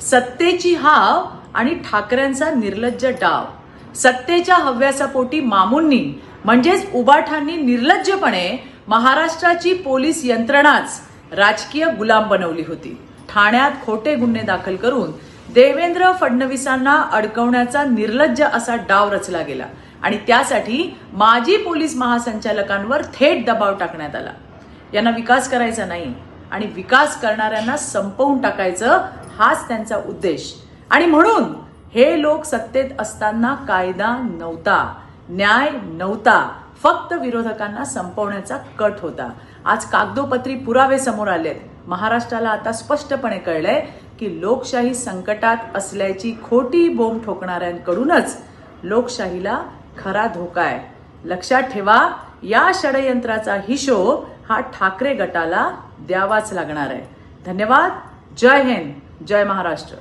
सत्तेची हाव आणि ठाकरेंचा निर्लज्ज डाव. सत्तेच्या हव्यासापोटी मामूंनी म्हणजेच उबाठांनी निर्लज्जपणे महाराष्ट्राची पोलीस यंत्रणाच राजकीय गुलाम बनवली होती. ठाण्यात खोटे गुन्हे दाखल करून देवेंद्र फडणवीसांना अडकवण्याचा निर्लज्ज असा डाव रचला गेला आणि त्यासाठी माजी पोलीस महासंचालकांवर थेट दबाव टाकण्यात आला. यांना विकास करायचा नाही आणि विकास करणाऱ्यांना संपवून टाकायचं हाच त्यांचा उद्देश. आणि म्हणून हे लोक सत्तेत असताना कायदा नव्हता न्याय नव्हता फक्त विरोधकांना संपवण्याचा कट होता. आज कागदोपत्री पुरावे समोर आलेत. महाराष्ट्राला आता स्पष्टपणे कळलंय की लोकशाही संकटात असल्याची खोटी बोंब ठोकणाऱ्यांकडूनच लोकशाहीला खरा धोका आहे. लक्षात ठेवा या षडयंत्राचा हिशोब हा ठाकरे गटाला द्यावाच लागणार आहे. धन्यवाद. जय हिंद. जय महाराष्ट्र.